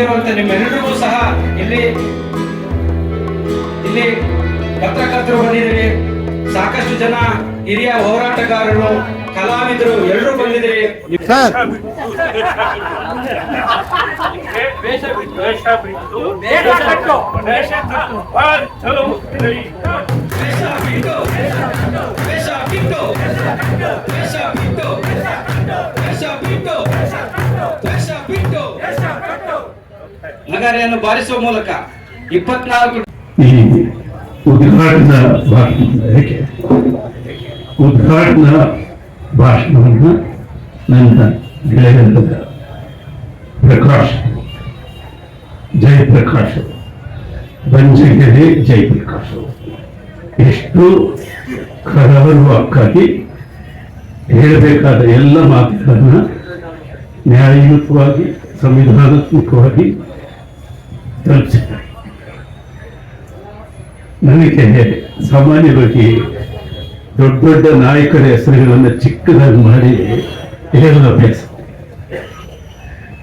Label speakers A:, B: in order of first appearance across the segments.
A: ಬಂದಿರುವಂತ ನಿಮ್ಮೆಲ್ಲರಿಗೂ ಸಹ ಇಲ್ಲಿ ಇಲ್ಲಿ ಪತ್ರಕರ್ತರು ಬಂದಿದ್ದೀರಿ. ಸಾಕಷ್ಟು ಜನ ಹಿರಿಯ ಹೋರಾಟಗಾರರು ಕಲಾವಿದರು ಎಲ್ಲರೂ ಬಂದಿದ್ದೀರಿ.
B: ಸರ್.
A: ನಗರೆಯನ್ನು ಬಾರಿಸುವ ಮೂಲಕ ಇಪ್ಪತ್ನಾಲ್ಕು
C: ಉದ್ಘಾಟನಾ ಉದ್ಘಾಟನಾ ಭಾಷಣವನ್ನು ನನ್ನ ಗೆಳೆಯರಾದ ಪ್ರಕಾಶ್, ಜಯಪ್ರಕಾಶ್, ಬಂಜಗೆರೆ ಜಯಪ್ರಕಾಶ್ ಎಷ್ಟು ಕರಾರುವಕ್ಕಾಗಿ ಹೇಳಬೇಕಾದ ಎಲ್ಲ ಮಾತುಗಳನ್ನು ನ್ಯಾಯಯುತವಾಗಿ, ಸಂವಿಧಾನಾತ್ಮಕವಾಗಿ ತಲುಪಿಸಿದ್ದಾರೆ ನನಗೆ ಸಾಮಾನ್ಯವಾಗಿ ದೊಡ್ಡ ದೊಡ್ಡ ನಾಯಕರ ಹೆಸರುಗಳನ್ನು ಚಿಕ್ಕದಾಗಿ ಮಾಡಿ ಹೇಳಲು ಅಭ್ಯಾಸ.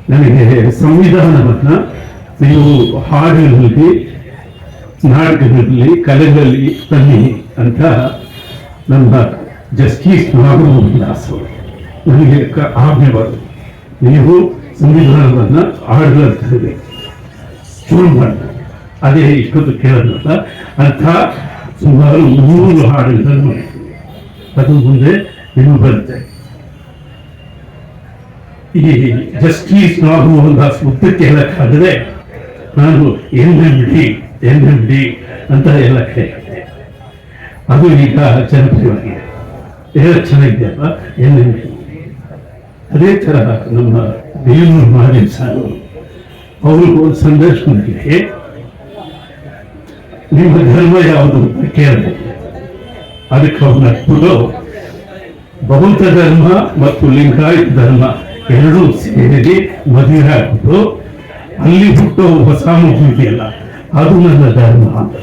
C: ನನಗೆ ಸಂವಿಧಾನವನ್ನ ನೀವು ಹಾಡುಗಳಲ್ಲಿ, ನಾಟಕಗಳಲ್ಲಿ, ಕಲೆಗಳಲ್ಲಿ ತನ್ನಿ ಅಂತ ನಮ್ಮ ಜಸ್ಟಿಸ್ ದಾಸ್ ಅವರು ನನಗೆ ಆಜ್ಞೆ ಬರೋದು ನೀವು ಸಂವಿಧಾನವನ್ನು ಹಾಡುಗಳಲ್ಲಿ ತರಬೇಕು ಶುರು ಮಾಡ್ತಾರೆ ಅದೇ ಇಷ್ಟೊತ್ತು ಕೇಳೋದಲ್ಲ ಅಂಥ ಸುಮಾರು ಮೂರು ಹಾಡುಗಳನ್ನು ಅದು ಮುಂದೆ ಇನ್ನು ಬರುತ್ತೆ ಈ ಜಸ್ಟಿಸ್ ನಾಗಮೋಹನ್ ದಾಸ್ ಉದ್ದಕ್ಕೆ ಹೇಳಕ್ಕಾಗದೆ ನಾನು N M D N M D ಅಂತ ಎಲ್ಲ ಕೇಳಿದ್ದೆ ಅದು ಈಗ ಜನಪ್ರಿಯವಾಗಿದೆ. ಹೇಳ ಚೆನ್ನಾಗಿದೆಯಲ್ಲ ಎನ್ ಎಂ ಡಿ. ಅದೇ ಥರ ನಮ್ಮ ಬೇಲೂರು ಮಹಾದೇವ್ ಸಾರು. ಅವರು ಒಂದು ಸಂದರ್ಶನದಲ್ಲಿ ನಿಮ್ಮ ಧರ್ಮ ಯಾವುದು ಅಂತ ಕೇಳಿದೆ ಅದಕ್ಕೆ ಅವ್ರು ನಟ್ಬಿಟ್ಟು ಬೌದ್ಧ ಧರ್ಮ ಮತ್ತು ಲಿಂಗಾಯತ ಧರ್ಮ ಎರಡೂ ಸೇರಿ ಮದುವೆ ಆಗ್ಬಿಟ್ಟು ಅಲ್ಲಿ ಹುಟ್ಟೋ ಹೊಸ ಮಗು ಇದೆಯಲ್ಲ ಅದು ನನ್ನ ಧರ್ಮ ಅಂತ.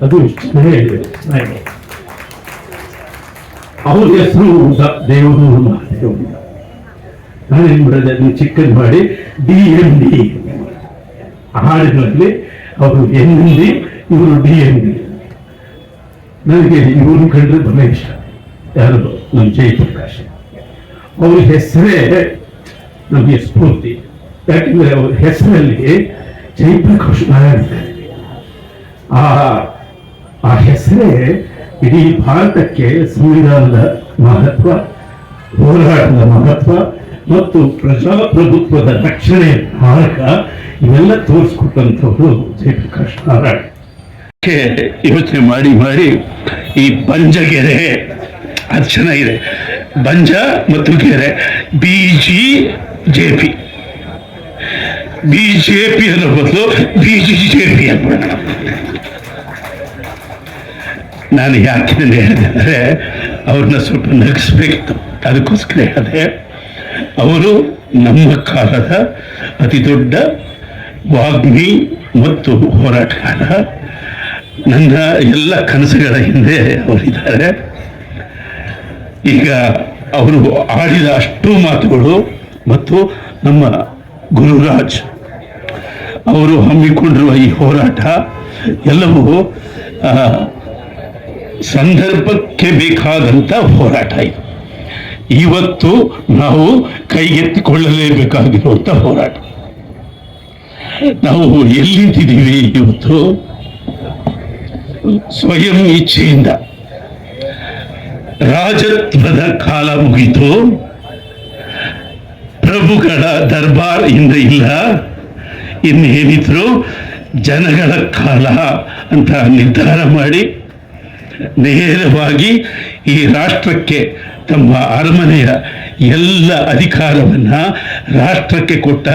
C: ಅದು ಹೇಳಿದೆ. ಅವ್ರ ಹೆಸರು ದೇವರು ಮಹಾದೇವ್ ನಾನೇನ್ ಮಾಡಿದೆ ಅದನ್ನ ಮಾಡಿ ಡಿ ಎಂ ಡಿ ಹಾಡುಗಳಲ್ಲಿ ಅವರು ಎನ್ ಡಿ ಇವರು ಡಿ ಎಂ ಡಿ ನನಗೆ ಇವ್ರನ್ನ ಕಂಡ್ರೆ ಬಹಳ ಇಷ್ಟ. ಯಾರು? ನಮ್ಮ ಜಯಪ್ರಕಾಶ್. ಅವ್ರ ಹೆಸರೇ ನಮಗೆ ಸ್ಫೂರ್ತಿ. ಯಾಕೆಂದ್ರೆ ಅವ್ರ ಹೆಸರಲ್ಲಿ ಜಯಪ್ರಕಾಶ್ ನಾರಾಯಣ ಆ ಆ ಹೆಸರೇ ಇಡೀ ಭಾರತಕ್ಕೆ ಸಂವಿಧಾನದ ಮಹತ್ವ, ಹೋರಾಟದ ಮಹತ್ವ ಮತ್ತು ಪ್ರಜಾಪ್ರಭುತ್ವದ ರಕ್ಷಣೆ ಮಾರ್ಗ ಇವೆಲ್ಲ ತೋರಿಸ್ಕೊಟ್ಟಂಥವ್ರು ಜಯಪ್ರಕಾಶ್ ನಾರಾಯಣ್ ಯೋಚನೆ ಮಾಡಿ ಮಾಡಿ ಈ ಬಂಜಗೆರೆ ಅದು ಚೆನ್ನಾಗಿದೆ ಬಂಜ ಮತ್ತು ಗೆರೆ, B G J P. B J P ಅನ್ನೋ ಬದಲು ಬಿ ಜಿ ಜೆ ಪಿ ಅನ್ಬೇಡ ನಾನು ಯಾಕೆ ಹೇಳಿದೆ ಅಂದರೆ ಅವ್ರನ್ನ ಸ್ವಲ್ಪ ನಗಿಸ್ಬೇಕಿತ್ತು ಅದಕ್ಕೋಸ್ಕರ ಹೇಳಿದೆ. ಅವರು ನಮ್ಮ ಕಾಲದ ಅತಿ ದೊಡ್ಡ ವಾಗ್ಮಿ ಮತ್ತು ಹೋರಾಟಗಾರ. ನನ್ನ ಎಲ್ಲ ಕನಸುಗಳ ಹಿಂದೆ ಅವರಿದ್ದಾರೆ. ಈಗ ಅವರು ಆಡಿದ ಅಷ್ಟು ಮಾತುಗಳು ಮತ್ತು ನಮ್ಮ ಗುರುರಾಜ್ ಅವರು ಹಮ್ಮಿಕೊಂಡಿರುವ ಈ ಹೋರಾಟ ಎಲ್ಲವೂ ಸಂದರ್ಭಕ್ಕೆ ಬೇಕಾದಂಥ ಹೋರಾಟ ಇದು. ಇವತ್ತು ನಾವು ಕೈಗೆತ್ತಿಕೊಳ್ಳಲೇಬೇಕಾಗಿರುವಂಥ ಹೋರಾಟ. ನಾವು ಎಲ್ಲಿದ್ದೀವಿ ಇವತ್ತು? ಸ್ವಯಂ ಇಚ್ಛೆಯಿಂದ. ರಾಜತ್ವದ ಕಾಲ ಮುಗಿತು. ಪ್ರಭುಗಳ ದರ್ಬಾರ್ ಇಂದ ಇಲ್ಲ. ಇನ್ನೇನಿದ್ರು ಜನಗಳ ಕಾಲ ಅಂತ ನಿರ್ಧಾರ ಮಾಡಿ ನೇರವಾಗಿ ಈ ರಾಷ್ಟ್ರಕ್ಕೆ ತಮ್ಮ ಅರಮನೆಯ ಎಲ್ಲ ಅಧಿಕಾರವನ್ನ ರಾಷ್ಟ್ರಕ್ಕೆ ಕೊಟ್ಟ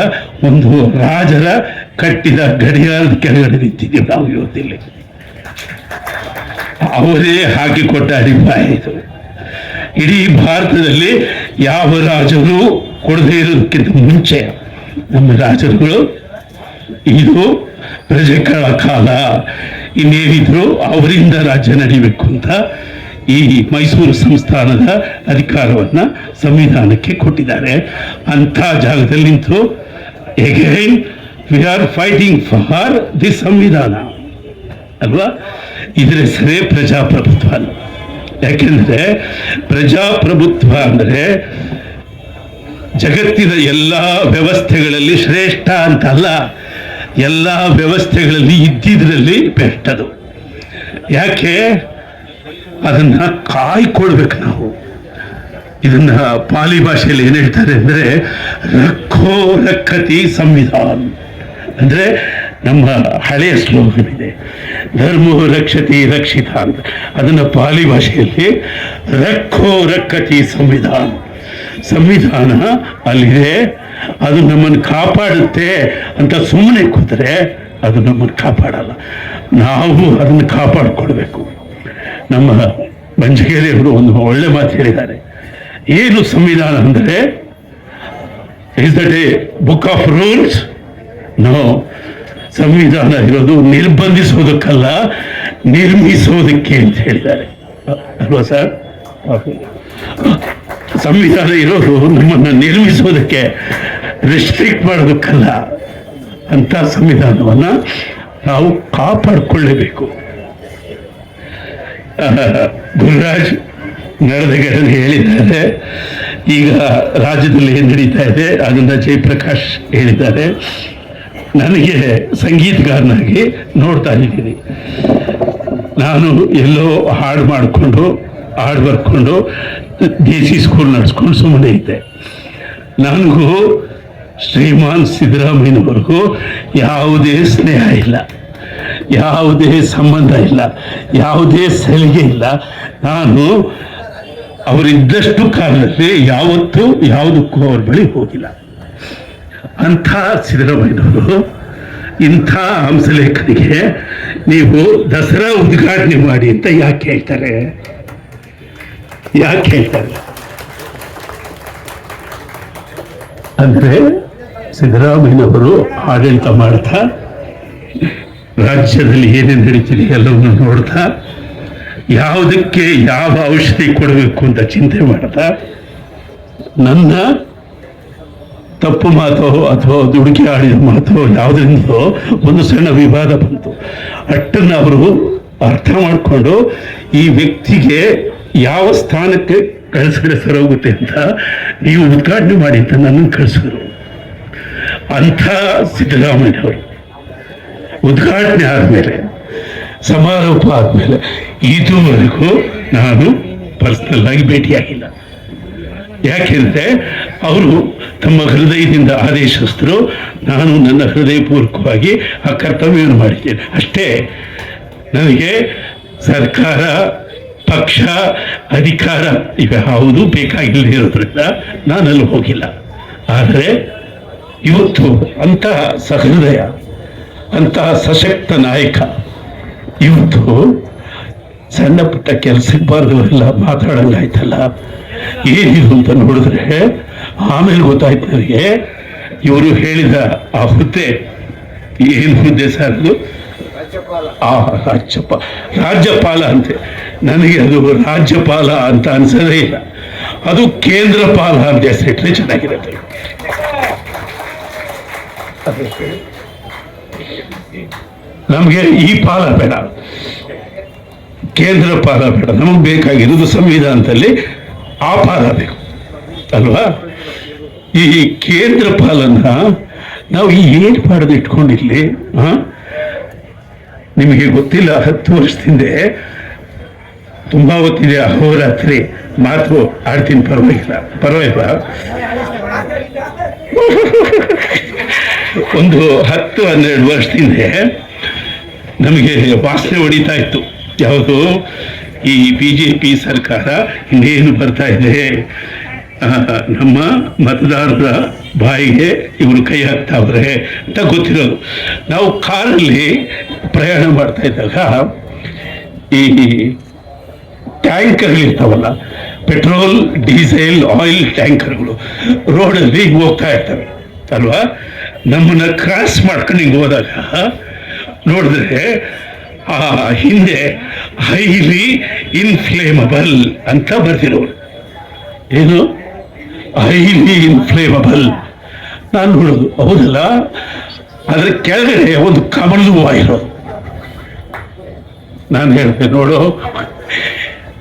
C: ಒಂದು ರಾಜರ ಕಟ್ಟಿದ ಗಡಿಯಾರದ ಕೆಳಗಡೆ ನಿಂತಿದ್ದೀವಿ ನಾವು ಇವತ್ತಿಲ್ಲಿ. ಅವರೇ ಹಾಕಿಕೊಟ್ಟ ಅಡಿಪಾಯ ಇದು. ಇಡೀ ಭಾರತದಲ್ಲಿ ಯಾವ ರಾಜರು ಕೊಡದೇ ಇರೋದಕ್ಕಿಂತ ಮುಂಚೆ ನಮ್ಮ ರಾಜರುಗಳು, ಇದು ಪ್ರಜೆಗಳ ಕಾಲ. ಇನ್ನೇನಿದ್ರು ಅವರಿಂದ ರಾಜ್ಯ ನಡಿಬೇಕು ಅಂತ ಈ ಮೈಸೂರು ಸಂಸ್ಥಾನದ ಅಧಿಕಾರವನ್ನ ಸಂವಿಧಾನಕ್ಕೆ ಕೊಟ್ಟಿದ್ದಾರೆ. ಅಂಥ ಜಾಗದಲ್ಲಿ ನಿಂತು again we are fighting for the ಸಂವಿಧಾನ. ಅಲ್ವಾ? ಇದರ ಹೆಸರೇ ಪ್ರಜಾಪ್ರಭುತ್ವ ಅಲ್ಲ. ಯಾಕೆಂದ್ರೆ ಪ್ರಜಾಪ್ರಭುತ್ವ ಅಂದರೆ ಜಗತ್ತಿನ ಎಲ್ಲ ವ್ಯವಸ್ಥೆಗಳಲ್ಲಿ ಶ್ರೇಷ್ಠ ಅಂತಲ್ಲ ಎಲ್ಲ ವ್ಯವಸ್ಥೆಗಳಲ್ಲಿ ಇದ್ದಿದ್ರಲ್ಲಿ ಬೆಟ್ಟದು ಯಾಕೆ? ಅದನ್ನ ಕಾಯ್ಕೊಳ್ಬೇಕು ನಾವು. ಇದನ್ನ ಪಾಲಿ ಭಾಷೆಯಲ್ಲಿ ಏನು ಹೇಳ್ತಾರೆ ಅಂದ್ರೆ, ರಕ್ಕೋ ರಕ್ಕತಿ ಸಂವಿಧಾನ. ಅಂದ್ರೆ ನಮ್ಮ ಹಳೆಯ ಶ್ಲೋಕವಿದೆ. ಧರ್ಮೋ ರಕ್ಷತಿ ರಕ್ಷಿತ ಅಂತ ಅದನ್ನ ಪಾಲಿ ಭಾಷೆಯಲ್ಲಿ ರಕ್ಕೋ ರಕ್ಕತಿ ಸಂವಿಧಾನ. ಸಂವಿಧಾನ ಅಲ್ಲಿದೆ. ಅದು ನಮ್ಮನ್ನು ಕಾಪಾಡುತ್ತೆ ಅಂತ ಸುಮ್ಮನೆ ಕೂತರೆ ಅದು ನಮ್ಮನ್ನು ಕಾಪಾಡಲ್ಲ. ನಾವು ಅದನ್ನು ಕಾಪಾಡಿಕೊಳ್ಬೇಕು. ನಮ್ಮ ಬಂಜಗೇರಿಯವರು ಒಂದು ಒಳ್ಳೆ ಮಾತು ಹೇಳಿದ್ದಾರೆ. ಏನು ಸಂವಿಧಾನ ಅಂದರೆ is that a book of rules no ಸಂವಿಧಾನ ಇರೋದು ನಿರ್ಬಂಧಿಸೋದಕ್ಕಲ್ಲ ನಿರ್ಮಿಸೋದಕ್ಕೆ ಅಂತ ಹೇಳಿದ್ದಾರೆ. ಅಲ್ವಾ ಸರ್? ಸಂವಿಧಾನ ಇರೋದು ನಮ್ಮನ್ನು ನಿರ್ಮಿಸೋದಕ್ಕೆ ರೆಸ್ಟ್ರಿಕ್ಟ್ ಮಾಡೋದಕ್ಕಲ್ಲ ಅಂತ ಸಂವಿಧಾನವನ್ನ ನಾವು ಕಾಪಾಡಿಕೊಳ್ಳಬೇಕು. ಗುರುರಾಜ್ ನರದಗರಲ್ಲಿ ಹೇಳಿದ್ದಾರೆ. ಈಗ ರಾಜ್ಯದಲ್ಲಿ ಏನು ನಡೀತಾ ಇದೆ? ಅದನ್ನ ಜಯಪ್ರಕಾಶ್ ಹೇಳಿದ್ದಾರೆ. ನನಗೆ ಸಂಗೀತಗಾರನಾಗಿ ನೋಡ್ತಾ ಇದ್ದೀನಿ. ನಾನು ಎಲ್ಲೋ ಹಾಡು ಮಾಡಿಕೊಂಡು, ಹಾಡು ಬರ್ಕೊಂಡು ದೇಸಿ ಸ್ಕೂಲ್ ನಡೆಸ್ಕೊಂಡು ಸುಮ್ಮನೆ ಇದ್ದೆ. ನನಗೂ ಶ್ರೀಮಾನ್ ಸಿದ್ದರಾಮಯ್ಯನವರೆಗೂ ಯಾವುದೇ ಸ್ನೇಹ ಇಲ್ಲ, ಯಾವುದೇ ಸಂಬಂಧ ಇಲ್ಲ, ಯಾವುದೇ ಸಲಿಗೆ ಇಲ್ಲ. ನಾನು ಅವರಿದ್ದಷ್ಟು ಕಾಲದಲ್ಲಿ ಯಾವತ್ತೂ ಯಾವುದಕ್ಕೂ ಅವ್ರ ಬಳಿ ಹೋಗಿಲ್ಲ. ಅಂಥ ಸಿದ್ದರಾಮಯ್ಯನವರು, ಇಂಥ ಹಂಸಲೇಖನಿಗೆ ನೀವು ದಸರಾ ಉದ್ಘಾಟನೆ ಮಾಡಿ ಅಂತ ಯಾಕೆ ಹೇಳ್ತಾರೆ? ಯಾಕೆ ಹೇಳ್ತಾರೆ? ಅಂದ್ರೆ ಸಿದ್ದರಾಮಯ್ಯನವರು ಆಡಳಿತ ಮಾಡ್ತಾ, ರಾಜ್ಯದಲ್ಲಿ ಏನೇನು ನಡೀತಿದೆ ಎಲ್ಲವನ್ನು ನೋಡ್ತಾ, ಯಾವುದಕ್ಕೆ ಯಾವ ಔಷಧಿ ಕೊಡಬೇಕು ಅಂತ ಚಿಂತೆ ಮಾಡ್ತಾ, ನನ್ನ ತಪ್ಪು ಮಾತೋ ಅಥವಾ ದುಡುಕಿ ಆಡಿದ ಮಾತೋ ಯಾವುದರಿಂದೋ ಒಂದು ಸಣ್ಣ ವಿವಾದ ಬಂತು. ಅಟ್ಟನ್ನು ಅವರು ಅರ್ಥ ಮಾಡಿಕೊಂಡು ಈ ವ್ಯಕ್ತಿಗೆ ಯಾವ ಸ್ಥಾನಕ್ಕೆ ಕಳಿಸಿದ್ರೆ ಸರೋಗುತ್ತೆ ಅಂತ ನೀವು ಉದ್ಘಾಟನೆ ಮಾಡಿ ಅಂತ ನನ್ನನ್ನು ಕಳಿಸಿದ್ರು. ಅಂಥ ಸಿದ್ದರಾಮಯ್ಯವರು ಉದ್ಘಾಟನೆ ಆದಮೇಲೆ, ಸಮಾರೋಪ ಆದಮೇಲೆ ಇದುವರೆಗೂ ನಾನು ಪರ್ಸನಲ್ ಆಗಿ ಭೇಟಿಯಾಗಿಲ್ಲ. ಯಾಕೆಂದ್ರೆ ಅವರು ತಮ್ಮ ಹೃದಯದಿಂದ ಆದೇಶಿಸಿದ್ರು, ನಾನು ನನ್ನ ಹೃದಯಪೂರ್ವಕವಾಗಿ ಆ ಕರ್ತವ್ಯವನ್ನು ಮಾಡಿದ್ದೇನೆ. ಅಷ್ಟೇ, ನನಗೆ ಸರ್ಕಾರ ಪಕ್ಷ, ಅಧಿಕಾರ ಇವ್ಯಾವುದೂ ಬೇಕಾಗಿಲ್ಲದೆ ಇರೋದ್ರಿಂದ ನಾನಲ್ಲಿ ಹೋಗಿಲ್ಲ. ಆದರೆ ಇವತ್ತು ಅಂತಹ ಸಹೃದಯ, ಅಂತಹ ಸಶಕ್ತ ನಾಯಕ ಇವತ್ತು ಸಣ್ಣ ಪುಟ್ಟ ಕೆಲಸಕ್ಕೆ ಬಾರ್ದವರೆಲ್ಲ ಮಾತಾಡಂಗಾಯ್ತಲ್ಲ? ಏನಿದು ಅಂತ ನೋಡಿದ್ರೆ ಆಮೇಲೆ ಗೊತ್ತಾಯ್ತು ನನಗೆ, ಇವರು ಹೇಳಿದ ಆ ಹುದ್ದೆ, ಏನು ಹುದ್ದೆ ಸರ್ ಅದು ಆ, ರಾಜ್ಯಪ, ರಾಜ್ಯಪಾಲ ಅಂತೆ. ನನಗೆ ಅದು ರಾಜ್ಯಪಾಲ ಅಂತ ಅನ್ಸದೇ ಇಲ್ಲ. ಅದು ಕೇಂದ್ರಪಾಲ ಅಂತ ಹೆಸರಿಟ್ರೆ ಚೆನ್ನಾಗಿರುತ್ತೆ. ನಮಗೆ ಈ ಪಾಲ ಬೇಡ. ಕೇಂದ್ರ ಪಾಲ ಬೇಡ. ನಮಗೆ ಬೇಕಾಗಿರೋದು ಸಂವಿಧಾನದಲ್ಲಿ ಆ ಪಾಲ ಬೇಕು. ಅಲ್ವಾ? ಈ ಕೇಂದ್ರ ಪಾಲನ್ನ ನಾವು ಏನು ಮಾಡೋದು ಇಟ್ಕೊಂಡಿರ್ಲಿ? ಆ ನಿಮಗೆ ಗೊತ್ತಿಲ್ಲ, ಹತ್ತು ವರ್ಷದಿಂದ ತುಂಬಾ ಹೊತ್ತಿದೆ ಅಹೋರಾತ್ರಿ ಮಾತು ಆಡ್ತೀನಿ, ಪರವಾಗಿಲ್ಲ ಪರವಾಗಿಲ್ಲ. ಒಂದು ಹತ್ತು, ಹನ್ನೆರಡು ವರ್ಷದಿಂದ ನಮಗೆ ವಾಸನೆ ಹೊಡಿತಾ ಇತ್ತು. ಯಾವುದು ಈ ಬಿ ಜೆ ಪಿ ಸರ್ಕಾರ ಇನ್ನೇನು ಬರ್ತಾ ಇದೆ? ನಮ್ಮ ಮತದಾರರ ಬಾಯಿಗೆ ಇವರು ಕೈ ಹಾಕ್ತಾವ್ರೆ ಅಂತ ಗೊತ್ತಿರೋದು. ನಾವು ಕಾರಲ್ಲಿ ಪ್ರಯಾಣ ಮಾಡ್ತಾ ಇದ್ದಾಗ ಈ ಟ್ಯಾಂಕರ್ಗಳಿರ್ತಾವಲ್ಲ, ಪೆಟ್ರೋಲ್, ಡೀಸೆಲ್, ಆಯಿಲ್ ಟ್ಯಾಂಕರ್ಗಳು ರೋಡಲ್ಲಿ ಹೋಗ್ತಾ ಇರ್ತವೆ, ಅಲ್ವಾ? ನಮ್ಮನ್ನ ಕ್ರಾಸ್ ಮಾಡ್ಕೊಂಡು ಹಿಂಗೆ ಹೋದಾಗ ನೋಡಿದ್ರೆ ಆ ಹಿಂದೆ ಹೈಲಿ ಇನ್ಫ್ಲೇಮಬಲ್ ಅಂತ ಬರ್ತಿರೋರು ಏನು? ಹೈಲಿ ಇನ್ಫ್ಲೇಮಬಲ್ ನಾನು ನೋಡೋದು, ಹೌದಲ್ಲ? ಅದ್ರ ಕೆಳಗಡೆ ಒಂದು ಕಮಲದ ಹೂವು ಇರೋದು ನಾನು ಹೇಳಿದೆ, ನೋಡು.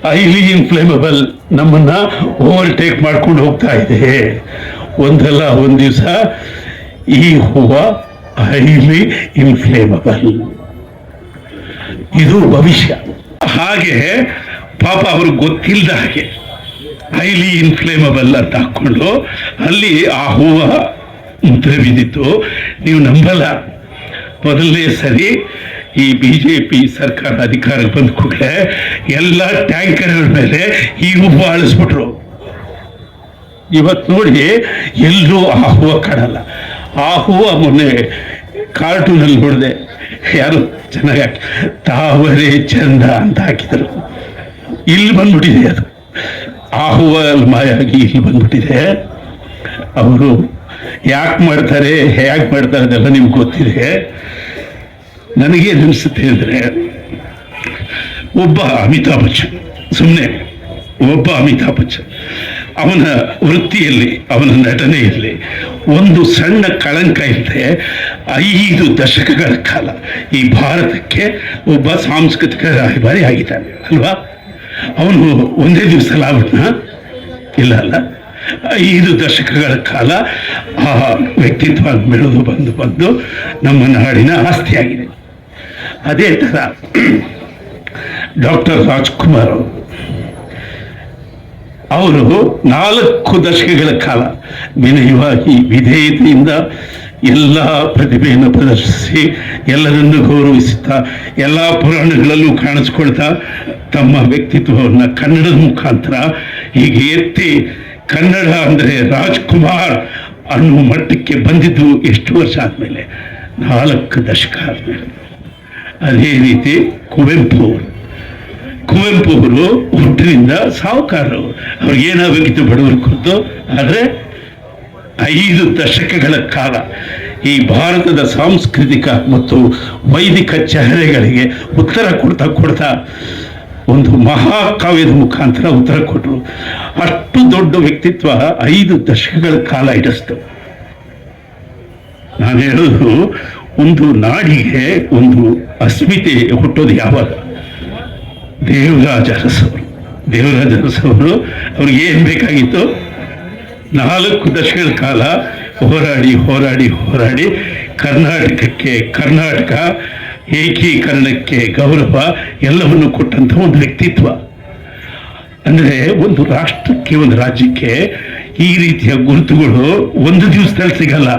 C: ಹೈಲಿ ಇನ್ಫ್ಲೇಮಬಲ್ ನಮ್ಮನ್ನ ಓವರ್ಟೇಕ್ ಮಾಡ್ಕೊಂಡು ಹೋಗ್ತಾ ಇದೆ. ಒಂದಲ್ಲ ಒಂದು ದಿವಸ ಈ ಹೂವ ಹೈಲಿ ಇನ್ಫ್ಲೇಮಬಲ್ ಇದು ಭವಿಷ್ಯ. ಹಾಗೆ ಪಾಪ ಅವ್ರಿಗೆ ಗೊತ್ತಿಲ್ಲದ ಹಾಗೆ. ಹೈಲಿ ಇನ್ಫ್ಲೇಮಬಲ್ ಅಂತ ಹಾಕೊಂಡು ಅಲ್ಲಿ ಆ ಹೂವ ಮುದ್ರೆ ಬಿದ್ದಿತ್ತು. ನೀವು ನಂಬಲ್ಲ. ಮೊದಲನೇ ಸರಿ ಈ ಬಿ ಜೆ ಪಿ ಸರ್ಕಾರ ಅಧಿಕಾರಕ್ಕೆ ಬಂದ ಕೂಡಲೇ ಎಲ್ಲ ಟ್ಯಾಂಕರ್ಗಳ ಮೇಲೆ ಈ ಹೂವು ಅಳಿಸ್ಬಿಟ್ರು. ಇವತ್ತು ನೋಡಿ ಎಲ್ಲೂ ಆ ಹೂವು ಕಾಣಲ್ಲ ಆ ಹೂವು ಮೊನ್ನೆ ಕಾರ್ಟೂನಲ್ಲಿ ನೋಡಿದೆ. ಯಾರು ಚೆನ್ನಾಗಿ ಹಾಕಿ ತಾವರೆ ಚಂದ ಅಂತ ಹಾಕಿದರು. ಇಲ್ಲಿ ಬಂದ್ಬಿಟ್ಟಿದೆ ಅದು. ಮಾಯಾಗಿ ಇಲ್ಲಿ ಬಂದ್ಬಿಟ್ಟಿದೆ. ಅವರು ಯಾಕೆ ಮಾಡ್ತಾರೆ, ಹೇಗೆ ಮಾಡ್ತಾರೆ ಅದೆಲ್ಲ ನಿಮ್ಗೆ ಗೊತ್ತಿದೆ. ನನಗೆ ಅನಿಸುತ್ತೆ ಅಂದರೆ, ಒಬ್ಬ ಅಮಿತಾಬ್ ಬಚ್ಚನ್ ಸುಮ್ಮನೆ ಒಬ್ಬ ಅಮಿತಾಬ್ ಬಚ್ಚನ್, ಅವನ ವೃತ್ತಿಯಲ್ಲಿ, ಅವನ ನಟನೆಯಲ್ಲಿ ಒಂದು ಸಣ್ಣ ಕಳಂಕ ಇಲ್ಲದೆ ಐದು ದಶಕಗಳ ಕಾಲ ಈ ಭಾರತಕ್ಕೆ ಒಬ್ಬ ಸಾಂಸ್ಕೃತಿಕ ರಾಯಭಾರಿ ಆಗಿದ್ದಾನೆ, ಅಲ್ವಾ? ಅವನು ಒಂದೇ ದಿವಸ ಲಾಭನ ಇಲ್ಲ ಅಲ್ಲ. ಐದು ದಶಕಗಳ ಕಾಲ ಆ ವ್ಯಕ್ತಿತ್ವ ಬೆಳೆದು ಬಂದು ಬಂದು ನಮ್ಮ ನಾಡಿನ ಆಸ್ತಿಯಾಗಿದೆ. ಅದೇ ಥರ ಡಾಕ್ಟರ್ ರಾಜ್ಕುಮಾರ್ ಅವರು ಅವರು ನಾಲ್ಕು ದಶಕಗಳ ಕಾಲ ವಿನಯವಾಗಿ ವಿಧೇಯತೆಯಿಂದ ಎಲ್ಲ ಪ್ರತಿಭೆಯನ್ನು ಪ್ರದರ್ಶಿಸಿ, ಎಲ್ಲರನ್ನು ಗೌರವಿಸುತ್ತಾ, ಎಲ್ಲ ಪುರಾಣಗಳಲ್ಲೂ ಕಾಣಿಸ್ಕೊಳ್ತಾ ತಮ್ಮ ವ್ಯಕ್ತಿತ್ವವನ್ನು ಕನ್ನಡದ ಮುಖಾಂತರ ಹೀಗೆ ಎತ್ತಿ ಕನ್ನಡ ಅಂದರೆ ರಾಜ್ಕುಮಾರ್ ಅನ್ನುವ ಮಟ್ಟಕ್ಕೆ ಬಂದಿದ್ದು ಎಷ್ಟು ವರ್ಷ ಆದಮೇಲೆ? ನಾಲ್ಕು ದಶಕ ಆದಮೇಲೆ. ಅದೇ ರೀತಿ ಕುವೆಂಪು ಅವರು. ಕುವೆಂಪು ಅವರು ಹುಟ್ಟಿನಿಂದ ಸಾಹುಕಾರರು. ಅವ್ರಿಗೆ ಏನಾಗಬೇಕಿತ್ತು ಬಡವರು ಕುರಿತು ಆದರೆ ಐದು ದಶಕಗಳ ಕಾಲ ಈ ಭಾರತದ ಸಾಂಸ್ಕೃತಿಕ ಮತ್ತು ವೈದಿಕ ಚಹರೆಗಳಿಗೆ ಉತ್ತರ ಕೊಡ್ತಾ ಕೊಡ್ತಾ ಒಂದು ಮಹಾಕಾವ್ಯದ ಮುಖಾಂತರ ಉತ್ತರ ಕೊಟ್ಟರು. ಅಷ್ಟು ದೊಡ್ಡ ವ್ಯಕ್ತಿತ್ವ ಐದು ದಶಕಗಳ ಕಾಲ ಇಡಿಸ್ತು ನಾನು ಹೇಳೋದು ಒಂದು ನಾಡಿಗೆ ಒಂದು ಅಸ್ಮಿತೆ ಹುಟ್ಟೋದು ಯಾವಾಗ? ದೇವರಾಜ ಅರಸವರು. ದೇವರಾಜ ಅರಸವರು, ಅವ್ರಿಗೆ ಏನು ಬೇಕಾಗಿತ್ತು? ನಾಲ್ಕು ದಶಕದ ಕಾಲ ಹೋರಾಡಿ ಹೋರಾಡಿ ಹೋರಾಡಿ ಕರ್ನಾಟಕಕ್ಕೆ, ಕರ್ನಾಟಕ ಏಕೀಕರಣಕ್ಕೆ ಗೌರವ ಎಲ್ಲವನ್ನು ಕೊಟ್ಟಂತಹ ಒಂದು ವ್ಯಕ್ತಿತ್ವ. ಅಂದರೆ ಒಂದು ರಾಷ್ಟ್ರಕ್ಕೆ, ಒಂದು ರಾಜ್ಯಕ್ಕೆ ಈ ರೀತಿಯ ಗುರುತುಗಳು ಒಂದು ದಿವಸದಲ್ಲಿ ಸಿಗಲ್ಲ.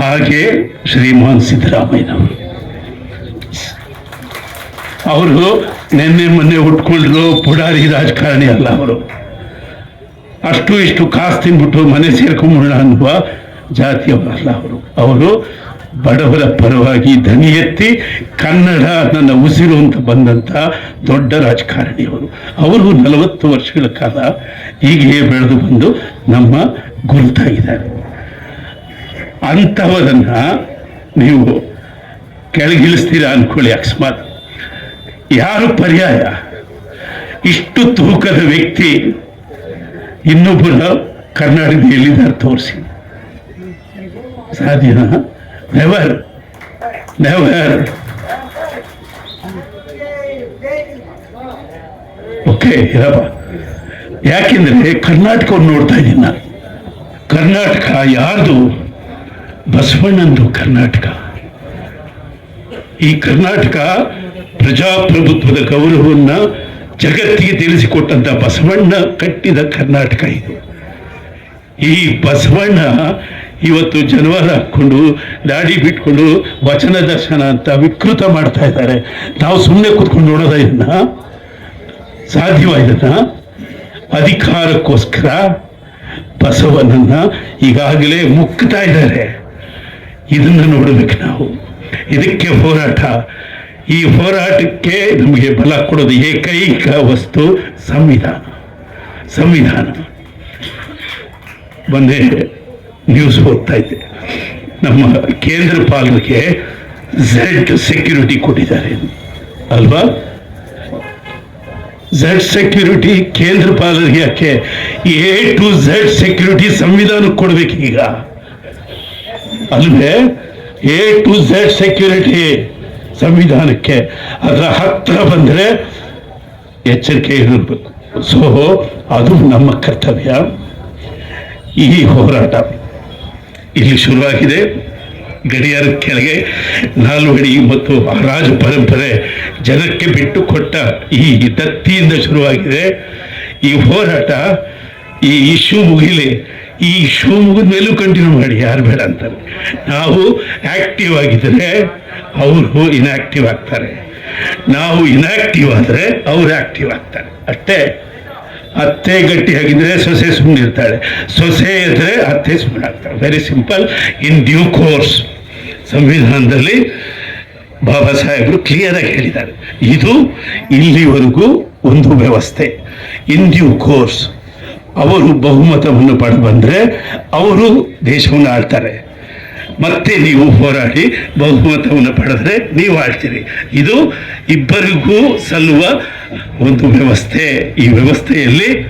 C: ಹಾಗೆ ಶ್ರೀಮಾನ್ ಸಿದ್ದರಾಮಯ್ಯನವರು. ಅವರು ನಿನ್ನೆ ಮೊನ್ನೆ ಉಟ್ಕೊಂಡ್ರು ಪುಡಾರಿ ರಾಜಕಾರಣಿ ಅಲ್ಲ ಅವರು. ಅಷ್ಟು ಇಷ್ಟು ಕಾಸು ತಿನ್ಬಿಟ್ಟು ಮನೆ ಸೇರ್ಕೊಂಬಿಡೋಣ ಅನ್ನುವ ಜಾತಿಯವರಲ್ಲ ಅವರು. ಅವರು ಬಡವರ ಪರವಾಗಿ ದನಿ ಎತ್ತಿ ಕನ್ನಡ ನನ್ನ ಉಸಿರು ಅಂತ ಬಂದಂಥ ದೊಡ್ಡ ರಾಜಕಾರಣಿಯವರು ಅವರು. ನಲವತ್ತು ವರ್ಷಗಳ ಕಾಲ ಹೀಗೆ ಬೆಳೆದು ಬಂದು ನಮ್ಮ ಗುರುತಾಗಿದ್ದಾರೆ. ಅಂಥವರನ್ನ ನೀವು ಕೆಳಗಿಳಿಸ್ತೀರಾ ಅನ್ಕೊಳ್ಳಿ ಅಕಸ್ಮಾತ್. ಯಾರು ಪರ್ಯಾಯ? ಇಷ್ಟು ತೂಕದ ವ್ಯಕ್ತಿ ಇನ್ನೊಬ್ಬರ ಕರ್ನಾಟಕದಲ್ಲಿ ಎಲ್ಲಿದ್ದಾರೆ ತೋರಿಸಿ. ಸಾಧ್ಯ? ನೆವರ್ ನೆವರ್ ಓಕೆ ಇರಪ್ಪ. ಯಾಕೆಂದ್ರೆ ಕರ್ನಾಟಕವನ್ನು ನೋಡ್ತಾ ಇದ್ದೀನಿ ನಾನು. ಕರ್ನಾಟಕ ಯಾರ್ದು? ಬಸವಣ್ಣಂದು ಕರ್ನಾಟಕ. ಈ ಕರ್ನಾಟಕ ಪ್ರಜಾಪ್ರಭುತ್ವದ ಗೌರವವನ್ನು ಜಗತ್ತಿಗೆ ತಿಳಿಸಿಕೊಟ್ಟಂತ ಬಸವಣ್ಣ ಕಟ್ಟಿದ ಕರ್ನಾಟಕ ಇದು. ಈ ಬಸವಣ್ಣ ಇವತ್ತು ಜನವಾರ ಹಾಕ್ಕೊಂಡು ದಾಡಿ ಬಿಟ್ಕೊಂಡು ವಚನ ದರ್ಶನ ಅಂತ ವಿಕೃತ ಮಾಡ್ತಾ ಇದ್ದಾರೆ. ನಾವು ಸುಮ್ಮನೆ ಕೂತ್ಕೊಂಡು ನೋಡೋದ ಇದನ್ನ? ಸಾಧ್ಯವ ಅಧಿಕಾರಕ್ಕೋಸ್ಕರ ಬಸವನನ್ನ ಈಗಾಗಲೇ ಮುಕ್ತಾ ಇದ್ದಾರೆ. ಇದನ್ನ ನೋಡಬೇಕು ನಾವು. ಇದಕ್ಕೆ ಹೋರಾಟ ಈ ಹೋರಾಟಕ್ಕೆ ನಮಗೆ ಬಲ ಕೊಡೋದು ಏಕೈಕ ವಸ್ತು ಸಂವಿಧಾನ. ಸಂವಿಧಾನ. ಬಂದೇ ನ್ಯೂಸ್ ಓದ್ತಾ ಇದ್ದೆ. ನಮ್ಮ ಕೇಂದ್ರ ಪಾಲನೆಗೆ ಝೆಡ್ ಸೆಕ್ಯೂರಿಟಿ ಕೊಟ್ಟಿದ್ದಾರೆ. ಅಲ್ವಾ? ಝೆಡ್ ಸೆಕ್ಯೂರಿಟಿ ಕೇಂದ್ರ ಪಾಲನೆಗೆ ಯಾಕೆ? ಎ ಟು ಝೆಡ್ ಸೆಕ್ಯೂರಿಟಿ ಸಂವಿಧಾನಕ್ಕೆ ಕೊಡ್ಬೇಕು ಈಗ ಅಲ್ವೇ? ಎ ಟು ಝೆಡ್ ಸೆಕ್ಯೂರಿಟಿ ಸಂವಿಧಾನಕ್ಕೆ ಅದರ ಹತ್ತಿರ ಬಂದರೆ ಎಚ್ಚರಿಕೆ ಇರಬೇಕು. ಸೊ ಅದು ನಮ್ಮ ಕರ್ತವ್ಯ. ಈ ಹೋರಾಟ ಇಲ್ಲಿ ಶುರುವಾಗಿದೆ. ಗಡಿಯಾರ ಕೆಳಗೆ ನಾಲ್ವಡಿ ಮತ್ತು ರಾಜ ಪರಂಪರೆ ಜನಕ್ಕೆ ಬಿಟ್ಟು ಕೊಟ್ಟ ಈ ದತ್ತಿಯಿಂದ ಶುರುವಾಗಿದೆ. ಈ ಹೋರಾಟ, ಈ ಇಶ್ಯೂ ಮುಗಿಲಿ ಈ ಶೋ ಮುಗಿದ ಮೇಲೂ ಕಂಟಿನ್ಯೂ ಮಾಡಿ, ಯಾರು ಬೇಡ ಅಂತಾರೆ. ನಾವು ಆಕ್ಟಿವ್ ಆಗಿದ್ರೆ ಅವರು ಇನ್ಆಕ್ಟಿವ್ ಆಗ್ತಾರೆ. ನಾವು ಇನ್ಆಕ್ಟಿವ್ ಆದರೆ ಅವರು ಆಕ್ಟಿವ್ ಆಗ್ತಾರೆ. ಅಷ್ಟೇ. ಅತ್ತೆ ಗಟ್ಟಿಯಾಗಿದ್ರೆ ಸೊಸೆ ಸುಮ್ಮನೆ ಇರ್ತಾಳೆ. ಸೊಸೆ ಇದ್ರೆ ಅತ್ತೆ ಸುಮ್ಮನೆ ಆಗ್ತಾಳೆ. Very simple in due course ಸಂವಿಧಾನದಲ್ಲಿ ಬಾಬಾ ಸಾಹೇಬರು ಕ್ಲಿಯರ್ ಆಗಿ ಹೇಳಿದ್ದಾರೆ. ಇದು ಇಲ್ಲಿವರೆಗೂ ಒಂದು ವ್ಯವಸ್ಥೆ. ಇನ್ ಡ್ಯೂ ಕೋರ್ಸ್ ಅವರು ಬಹುಮತವನ್ನು ಪಡೆದು ಬಂದರೆ ಅವರು ದೇಶವನ್ನು ಆಳ್ತಾರೆ. ಮತ್ತೆ ನೀವು ಹೋರಾಡಿ ಬಹುಮತವನ್ನು ಪಡೆದ್ರೆ ನೀವು ಆಳ್ತೀರಿ. ಇದು ಇಬ್ಬರಿಗೂ ಸಲ್ಲುವ ಒಂದು ವ್ಯವಸ್ಥೆ. ಈ ವ್ಯವಸ್ಥೆಯಲ್ಲಿ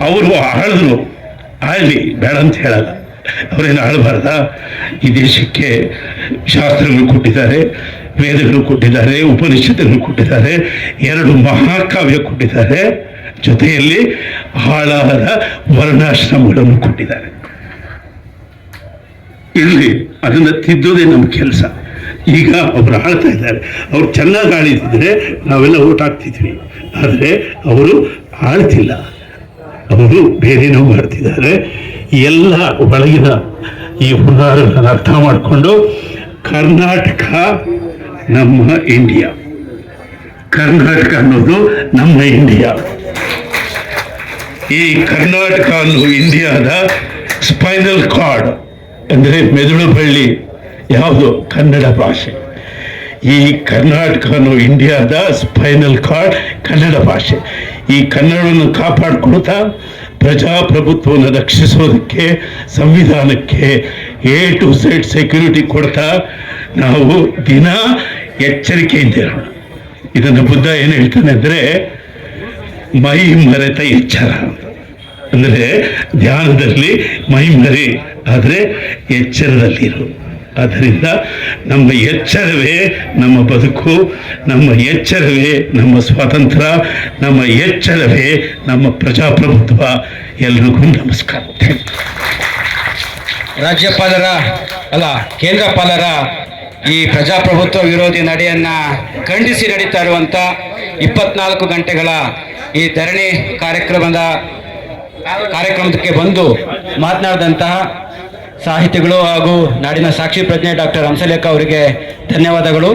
C: ಅವರು ಆಳಿದ್ರು. ಆಳಲಿ, ಬೇಡ ಅಂತ ಹೇಳಲ್ಲ. ಅವರೇನು ಆಳಬಾರ್ದ? ಈ ದೇಶಕ್ಕೆ ಶಾಸ್ತ್ರಗಳು ಕೊಟ್ಟಿದ್ದಾರೆ, ವೇದಗಳು ಕೊಟ್ಟಿದ್ದಾರೆ, ಉಪನಿಷತ್ತುಗಳು ಕೊಟ್ಟಿದ್ದಾರೆ, ಎರಡು ಮಹಾಕಾವ್ಯ ಕೊಟ್ಟಿದ್ದಾರೆ. ಜೊತೆಯಲ್ಲಿ ಆಳಾದ ವರ್ಣಾಶ್ರಮಗಳನ್ನು ಕೊಟ್ಟಿದ್ದಾರೆ. ಇಲ್ಲಿ ಅದನ್ನು ತಿದ್ದೋದೇ ನಮ್ಮ ಕೆಲಸ. ಈಗ ಅವರು ಆಳ್ತಾ ಇದ್ದಾರೆ. ಅವ್ರು ಚೆನ್ನಾಗಿ ಆಳಿದ್ರೆ ನಾವೆಲ್ಲ ಓಟ್ ಹಾಕ್ತಿದ್ವಿ. ಆದರೆ ಅವರು ಆಳ್ತಿಲ್ಲ. ಅವರು ಬೇರೆನೋ ಮಾಡ್ತಿದ್ದಾರೆ. ಎಲ್ಲ ಒಳಗಿನ ಈ ಹುನ್ನಾರಗಳನ್ನು ಅರ್ಥ ಮಾಡಿಕೊಂಡು ಕರ್ನಾಟಕ ನಮ್ಮ ಇಂಡಿಯಾ ಕರ್ನಾಟಕ ಅನ್ನೋದು ನಮ್ಮ ಇಂಡಿಯಾ ಈ ಕರ್ನಾಟಕ ಇಂಡಿಯಾದ ಸ್ಪೈನಲ್ ಕಾರ್ಡ್ ಅಂದರೆ ಮೆದುಳು ಬಳ್ಳಿ ಯಾವುದು? ಕನ್ನಡ ಭಾಷೆ. ಈ ಕರ್ನಾಟಕ ಅನ್ನೋ ಇಂಡಿಯಾದ ಸ್ಪೈನಲ್ ಕಾರ್ಡ್ ಕನ್ನಡ ಭಾಷೆ. ಈ ಕನ್ನಡವನ್ನು ಕಾಪಾಡಿಕೊಳ್ತಾ ಪ್ರಜಾಪ್ರಭುತ್ವವನ್ನು ರಕ್ಷಿಸೋದಕ್ಕೆ, ಸಂವಿಧಾನಕ್ಕೆ ಎ ಟು ಝೆಡ್ ಸೆಕ್ಯೂರಿಟಿ ಕೊಡ್ತಾ ನಾವು ದಿನ ಎಚ್ಚರಿಕೆಯಿಂದ ಇರೋಣ. ಇದನ್ನು ಬುದ್ಧ ಏನು ಹೇಳ್ತಾನೆ ಅಂದರೆ ಮೈ ಮರೆತ ಎಚ್ಚರ. ಅಂದರೆ ಧ್ಯಾನದಲ್ಲಿ ಮೈ ಮರೆ, ಆದರೆ ಎಚ್ಚರದಲ್ಲಿರು. ಆದ್ದರಿಂದ ನಮ್ಮ ಎಚ್ಚರವೇ ನಮ್ಮ ಬದುಕು, ನಮ್ಮ ಎಚ್ಚರವೇ ನಮ್ಮ ಸ್ವಾತಂತ್ರ್ಯ ನಮ್ಮ ಎಚ್ಚರವೇ ನಮ್ಮ ಪ್ರಜಾಪ್ರಭುತ್ವ. ಎಲ್ರಿಗೂ ನಮಸ್ಕಾರ.
A: ರಾಜ್ಯಪಾಲರ, ಅಲ್ಲ, ಕೇಂದ್ರಪಾಲರ ಈ ಪ್ರಜಾಪ್ರಭುತ್ವ ವಿರೋಧಿ ನಡೆಯನ್ನ ಖಂಡಿಸಿ ನಡೀತಾ ಇರುವಂಥ ಇಪ್ಪತ್ನಾಲ್ಕು ಗಂಟೆಗಳ ಈ ಧರಣಿ ಕಾರ್ಯಕ್ರಮದ ಕಾರ್ಯಕ್ರಮಕ್ಕೆ ಬಂದು ಮಾತನಾಡಿದಂತಹ ಸಾಹಿತಿಗಳು ಹಾಗೂ ನಾಡಿನ ಸಾಕ್ಷಿ ಪ್ರಜ್ಞೆ ಡಾಕ್ಟರ್ ಹಂಸಲೇಖ ಅವರಿಗೆ ಧನ್ಯವಾದಗಳು.